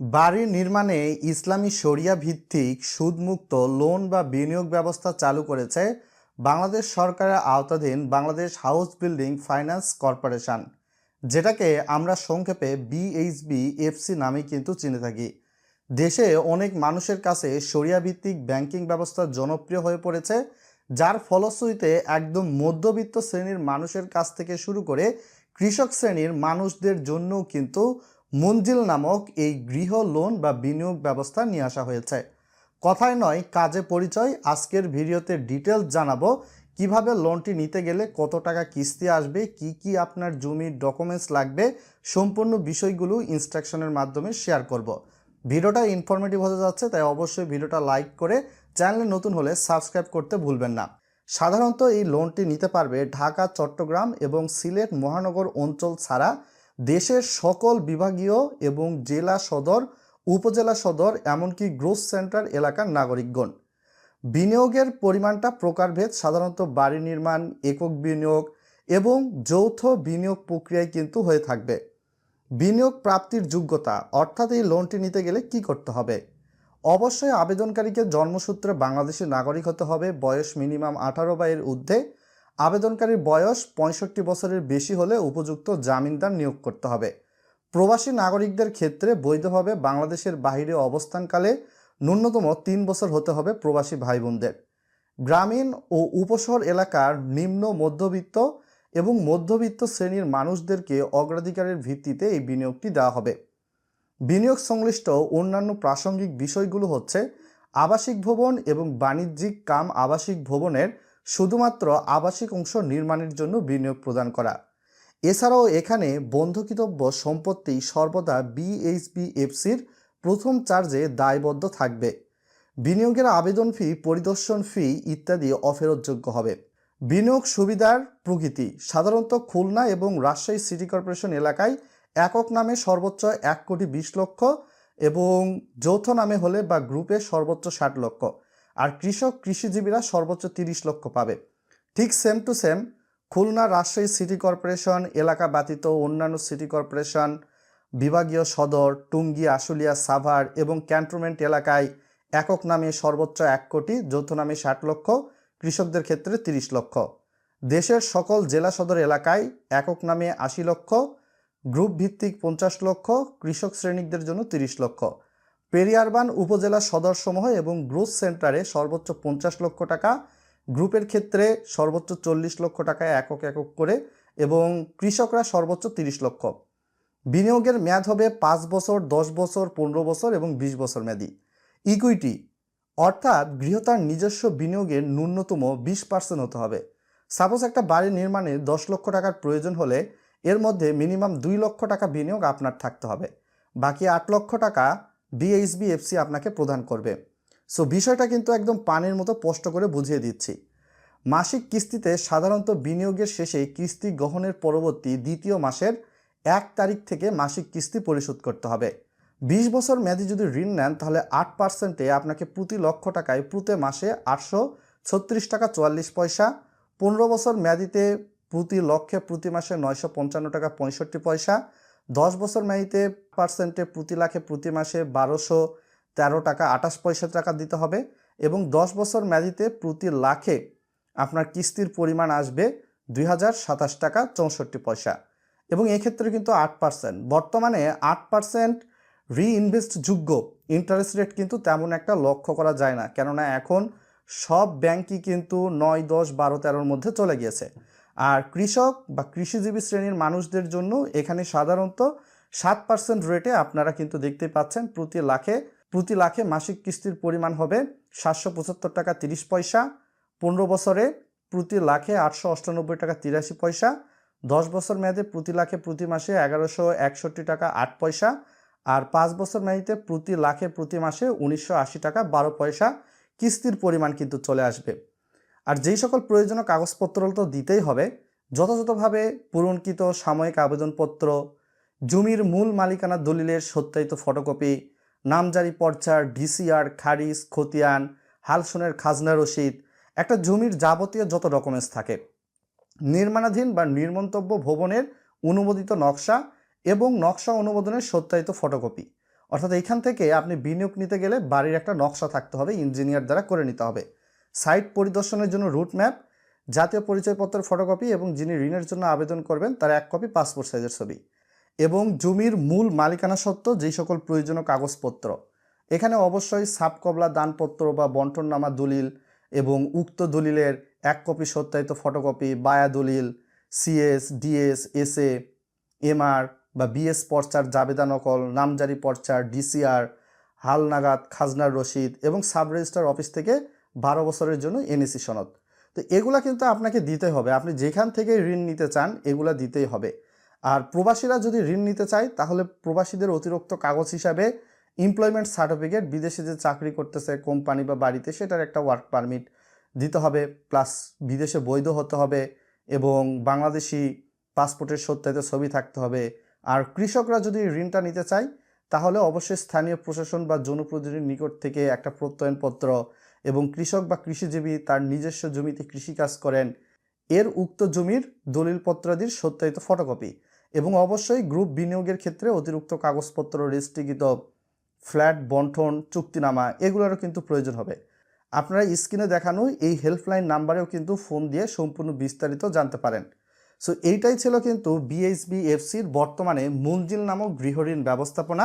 বাড়ি নির্মাণে ইসলামী শরিয়া ভিত্তিক সুদমুক্ত লোন বা বিনিয়োগ ব্যবস্থা চালু করেছে বাংলাদেশ সরকারের আওতাধীন Bangladesh house building finance corporation, যেটাকে আমরা সংক্ষেপে বিএইচবি এফসি নামে কিন্তু চিনে থাকি। দেশে অনেক মানুষের কাছে শরিয়া ভিত্তিক ব্যাংকিং ব্যবস্থা জনপ্রিয় হয়ে পড়েছে, যার ফলশ্রুতিতে একদম মধ্যবিত্ত শ্রেণির মানুষের কাছ থেকে শুরু করে কৃষক শ্রেণির মানুষদের জন্যও কিন্তু মঞ্জিল নামক এই গৃহ লোন বা বিনিয়োগ ব্যবস্থা নিয়ে আসা হয়েছে। কথায় নয়, কাজে পরিচয়। আজকের ভিডিওতে ডিটেলস জানাব কীভাবে লোনটি নিতে গেলে কত টাকা কিস্তি আসবে, কি কি আপনার জমির ডকুমেন্টস লাগবে, সম্পূর্ণ বিষয়গুলো ইনস্ট্রাকশনের মাধ্যমে শেয়ার করব। ভিডিওটা ইনফরমেটিভ হতে যাচ্ছে, তাই অবশ্যই ভিডিওটা লাইক করে চ্যানেলে নতুন হলে সাবস্ক্রাইব করতে ভুলবেন না। সাধারণত এই লোনটি নিতে পারবে ঢাকা, চট্টগ্রাম এবং সিলেট মহানগর অঞ্চল ছাড়া দেশের সকল বিভাগীয় এবং জেলা সদর, উপজেলা সদর, এমনকি গ্রোথ সেন্টার এলাকার নাগরিকগণ। বিনিয়োগের পরিমাণটা প্রকারভেদ সাধারণত বাড়ি নির্মাণ, একক বিনিয়োগ এবং যৌথ বিনিয়োগ প্রক্রিয়ায় কিন্তু হয়ে থাকবে। বিনিয়োগ প্রাপ্তির যোগ্যতা, অর্থাৎ এই লোনটি নিতে গেলে কি করতে হবে? অবশ্যই আবেদনকারীকে জন্মসূত্রে বাংলাদেশি নাগরিক হতে হবে, বয়স মিনিমাম আঠারো বা এর ঊর্ধ্বে। আবেদনকারীর বয়স পঁয়ষট্টি বছরের বেশি হলে উপযুক্ত জামিনদার নিয়োগ করতে হবে। প্রবাসী নাগরিকদের ক্ষেত্রে বৈধভাবে বাংলাদেশের বাইরে অবস্থানকালে ন্যূনতম তিন বছর হতে হবে প্রবাসী ভাই বোনদের গ্রামীণ ও উপশহর এলাকার নিম্ন মধ্যবিত্ত এবং মধ্যবিত্ত শ্রেণির মানুষদেরকে অগ্রাধিকারের ভিত্তিতে এই বিনিয়োগটি দেওয়া হবে। বিনিয়োগ সংশ্লিষ্ট অন্যান্য প্রাসঙ্গিক বিষয়গুলো হচ্ছে আবাসিক ভবন এবং বাণিজ্যিক কাম আবাসিক ভবনের শুধুমাত্র আবাসিক অংশ নির্মাণের জন্য বিনিয়োগ প্রদান করা। এছাড়াও এখানে বন্ধকিতব্য সম্পত্তি সর্বদা বিএইচবিএফসির প্রথম চার্জে দায়বদ্ধ থাকবে। বিনিয়োগের আবেদন ফি, পরিদর্শন ফি ইত্যাদি অফেরতযোগ্য হবে। বিনিয়োগ সুবিধার প্রকৃতি, সাধারণত খুলনা এবং রাজশাহী সিটি কর্পোরেশন এলাকায় একক নামে সর্বোচ্চ এক কোটি বিশ লক্ষ এবং যৌথ নামে হলে বা গ্রুপে সর্বোচ্চ ষাট লক্ষ। আর কৃষক কৃষিজীবীরা সর্বোচ্চ তিরিশ লক্ষ পাবে। ঠিক same to same Khulna Rajshahi city corporation, এলাকা ব্যতীত অন্যান্য সিটি কর্পোরেশন, বিভাগীয় সদর, টুঙ্গি, আশুলিয়া, সাভার এবং ক্যান্টনমেন্ট এলাকায় একক নামে সর্বোচ্চ এক কোটি, যৌথ নামে ষাট লক্ষ, কৃষকদের ক্ষেত্রে তিরিশ লক্ষ। দেশের সকল জেলা সদর এলাকায় একক নামে আশি লক্ষ গ্রুপ ভিত্তিক পঞ্চাশ লক্ষ, কৃষক শ্রেণীকদের জন্য তিরিশ লক্ষ। পেরিয়ারবান উপজেলা সদরসমূহ এবং গ্রোথ সেন্টারে সর্বোচ্চ পঞ্চাশ লক্ষ টাকা, গ্রুপের ক্ষেত্রে সর্বোচ্চ চল্লিশ লক্ষ টাকায় একক একক করে এবং কৃষকরা সর্বোচ্চ তিরিশ লক্ষ। বিনিয়োগের মেয়াদ হবে পাঁচ বছর, দশ বছর, পনেরো বছর এবং বিশ বছর মেয়াদি। ইকুইটি, অর্থাৎ গৃহতার নিজস্ব বিনিয়োগের ন্যূনতম বিশ পার্সেন্ট হতে হবে। সাপোজ একটা বাড়ি নির্মাণে দশ লক্ষ টাকার প্রয়োজন হলে এর মধ্যে মিনিমাম দুই লক্ষ টাকা বিনিয়োগ আপনার থাকতে হবে। বাকি আট লক্ষ টাকা বিএইচবি এফসি আপনাকে প্রদান করবে। সো বিষয়টা কিন্তু একদম পানির মতো স্পষ্ট করে বুঝিয়ে দিচ্ছি। মাসিক কিস্তিতে সাধারণত বিনিয়োগের শেষে কিস্তি গ্রহণের পরবর্তী দ্বিতীয় মাসের এক তারিখ থেকে মাসিক কিস্তি পরিশোধ করতে হবে। বিশ বছর মেয়াদি যদি ঋণ নেন, তাহলে আট পার্সেন্টে আপনাকে প্রতি লক্ষ টাকায় প্রতি মাসে আটশো ছত্রিশ টাকা চুয়াল্লিশ পয়সা, পনেরো বছর মেয়াদিতে প্রতি লক্ষে প্রতি মাসে নয়শো পঞ্চান্ন টাকা পঁয়ষট্টি পয়সা দশ বছর মেয়াদিতে পার্সেন্টে প্রতি লাখে প্রতি মাসে বারোশো তেরো টাকা আঠাশ পয়সা টাকা দিতে হবে এবং দশ বছর মেয়াদিতে প্রতি লাখে আপনার কিস্তির পরিমাণ আসবে দুই হাজার সাতাশ টাকা চৌষট্টি পয়সা। এবং এক্ষেত্রে কিন্তু আট পার্সেন্ট বর্তমানে আট পার্সেন্ট রিইনভেস্ট যোগ্য ইন্টারেস্ট রেট কিন্তু তেমন একটা লক্ষ্য করা যায় না। কেননা এখন সব ব্যাংকই কিন্তু নয়, দশ, বারো, তেরোর মধ্যে চলে গিয়েছে। আর কৃষক বা কৃষিজীবী শ্রেণির মানুষদের জন্য এখানে সাধারণত সাত পার্সেন্ট রেটে আপনারা কিন্তু দেখতে পাচ্ছেন প্রতি লাখে প্রতি লাখে মাসিক কিস্তির পরিমাণ হবে সাতশো পঁচাত্তর টাকা তিরিশ পয়সা, পনেরো বছরে প্রতি লাখে আটশো অষ্টানব্বই টাকা তিরাশি পয়সা, দশ বছর মেয়াদে প্রতি লাখে প্রতি মাসে এগারোশো একষট্টি টাকা আট পয়সা আর পাঁচ বছর মেয়াদিতে প্রতি লাখে প্রতি মাসে উনিশশো আশি টাকা বারো পয়সা। কিস্তির পরিমাণ কিন্তু চলে আসবে। আর যেই সকল প্রয়োজনীয় কাগজপত্র তো দিতেই হবে, যথাযথভাবে পূরণকৃত সাময়িক আবেদনপত্র, জমির মূল মালিকানা দলিলের সত্যায়িত ফটোকপি, নামজারি পর্চার ডিসিআর, খারিজ, খতিয়ান, হালসনের খাজনা রসিদ, একটা জমির যাবতীয় যত ডকুমেন্টস থাকে, নির্মাণাধীন বা নির্মন্তব্য ভবনের অনুমোদিত নকশা এবং নকশা অনুমোদনের সত্যায়িত ফটোকপি। অর্থাৎ এইখান থেকে আপনি বিনিয়োগ নিতে গেলে বাড়ির একটা নকশা থাকতে হবে, ইঞ্জিনিয়ার দ্বারা করে নিতে হবে। সাইট পরিদর্শনের জন্য রুট ম্যাপ, জাতীয় পরিচয়পত্রের ফটোকপি এবং যিনি ঋণের জন্য আবেদন করবেন তার এক কপি পাসপোর্ট সাইজের ছবি এবং জমির মূল মালিকানা সত্ত্ব যেই সকল প্রয়োজনীয় কাগজপত্র। এখানে অবশ্যই সাবকবলা দানপত্র বা বন্টননামা দলিল এবং উক্ত দলিলের এক কপি সত্যায়িত ফটোকপি, বায়া দলিল, সিএস, ডিএস, এসএ, এমআর বা বিএস পর্চার, জাবেদা নকল, নামজারি পর্চার, ডিসিআর হালনাগাদ খাজনার রসিদ এবং সাব রেজিস্ট্রার অফিস থেকে বারো বছরের জন্য এনএসি সনদ। তো এগুলা কিন্তু আপনাকে দিতে হবে। আপনি যেখান থেকে ঋণ নিতে চান, এগুলা দিতেই হবে। আর প্রবাসীরা যদি ঋণ নিতে চায়, তাহলে প্রবাসীদের অতিরিক্ত কাগজ হিসাবে এমপ্লয়মেন্ট সার্টিফিকেট বিদেশে যে চাকরি করতেছে কোম্পানি বা বাড়িতে, সেটার একটা ওয়ার্ক পারমিট দিতে হবে। প্লাস বিদেশে বৈধ হতে হবে এবং বাংলাদেশি পাসপোর্টের সত্যায়িত ছবি থাকতে হবে। আর কৃষকরা যদি ঋণটা নিতে চায়, তাহলে অবশ্যই স্থানীয় প্রশাসন বা জনপ্রতিনিধির নিকট থেকে একটা প্রত্যয়নপত্র এবং কৃষক বা কৃষিজীবী তার নিজস্ব জমিতে কৃষিকাজ করেন। এর উক্ত জমির দলিলপত্রাদির সত্যায়িত ফটোকপি এবং অবশ্যই গ্রুপ বিনিয়োগের ক্ষেত্রে অতিরিক্ত কাগজপত্র রেজিস্ট্রিকৃত ফ্ল্যাট, বন্টন, চুক্তিনামা এগুলোরও কিন্তু প্রয়োজন হবে। আপনারা স্ক্রিনে দেখানো এই হেল্পলাইন নাম্বারেও কিন্তু ফোন দিয়ে সম্পূর্ণ বিস্তারিত জানতে পারেন। সো এইটাই ছিল কিন্তু বিএসবি এফসির বর্তমানে মঞ্জিল নামক গৃহঋণ ব্যবস্থাপনা